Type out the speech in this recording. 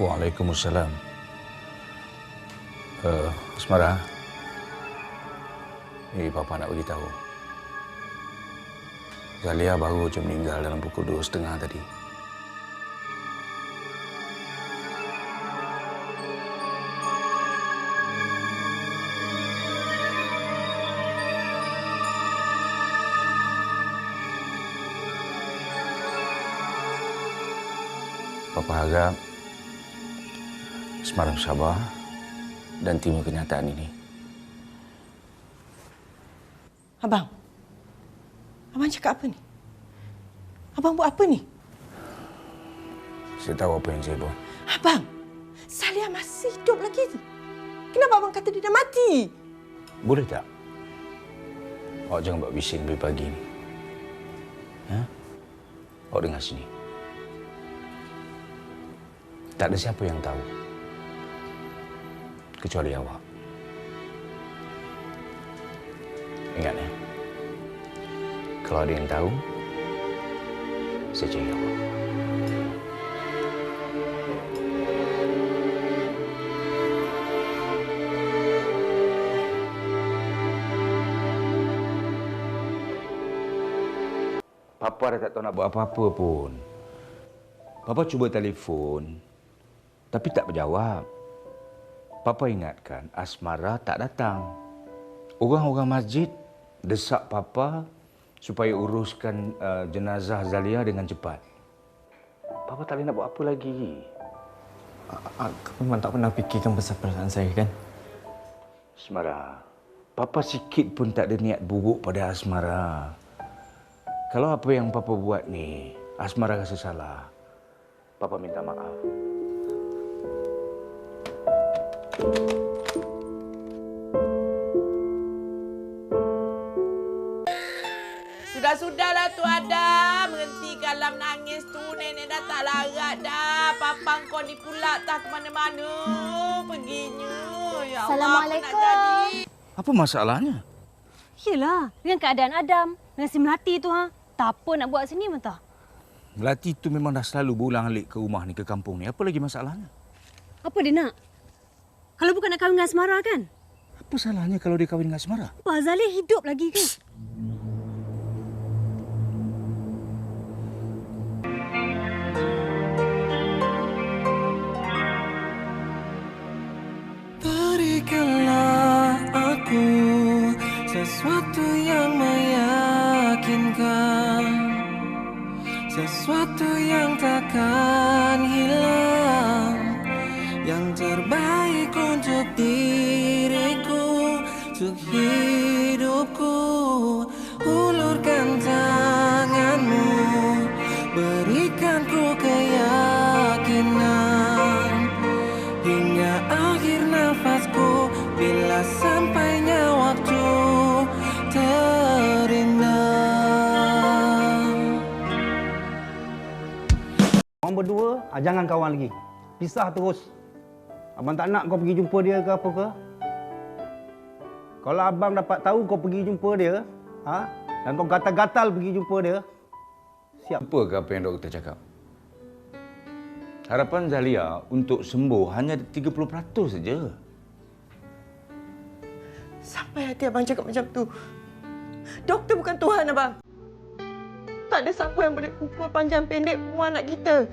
Waalaikumsalam. Uh, Asmara. Ni Papa nak beritahu. Zalia baru je meninggal dalam pukul dua setengah tadi. Papa harap Asmara sabar dan terima kenyataan ini. Abang. Abang cakap apa ni? Abang buat apa ni? Saya tahu apa yang saya buat. Abang, Salia masih hidup lagi. Kenapa abang kata dia dah mati? Boleh tak? Awak jangan buat bising lebih pagi ni. Ha? Awak dengar sini. Tak ada siapa yang tahu. Kecuali awak. Ingat ya. Kalau ada yang tahu, saya cari awak. Papa dah tak tahu nak buat apa-apa pun. Papa cuba telefon, tapi tak berjawab. Papa ingatkan Asmara tak datang. Orang-orang masjid desak Papa supaya uruskan uh, jenazah Zalia dengan cepat. Papa tak boleh nak buat apa lagi. Aku memang tak pernah fikirkan pasal perasaan saya kan. Asmara, Papa sikit pun tak ada niat buruk pada Asmara. Kalau apa yang Papa buat ni, Asmara rasa salah. Papa minta maaf. Sudah-sudahlah tu Adam. Berhenti kalam nangis tu. Nenek dah tak larat dah. Papang kau ni pula tak ke mana-mana. Perginya. Ya Allah, apa nak Assalamualaikum. jadi? Apa masalahnya? Yelah, dengan keadaan Adam, dengan si Melati tu ha. Tak apa nak buat sini mata. Melati tu memang dah selalu berulang alik ke rumah ni, ke kampung ni. Apa lagi masalahnya? Apa dia nak? Bukan nak kahwin dengan Asmara kan? Apa salahnya kalau dia kahwin dengan Asmara? Apa Azali hidup lagi ke? Berikanlah aku sesuatu yang meyakinkan Sesuatu yang takkan berdua, ah, jangan kawan lagi. Pisah terus. Abang tak nak kau pergi jumpa dia ke apa ke? Kalau abang dapat tahu kau pergi jumpa dia, ha? dan kau gatal-gatal pergi jumpa dia, siap. Apa ke apa yang doktor cakap? Harapan Zalia untuk sembuh hanya 30% saja. Sampai hati abang cakap macam tu. Doktor bukan Tuhan abang. Tak ada siapa yang boleh ukur panjang pendek umur anak kita.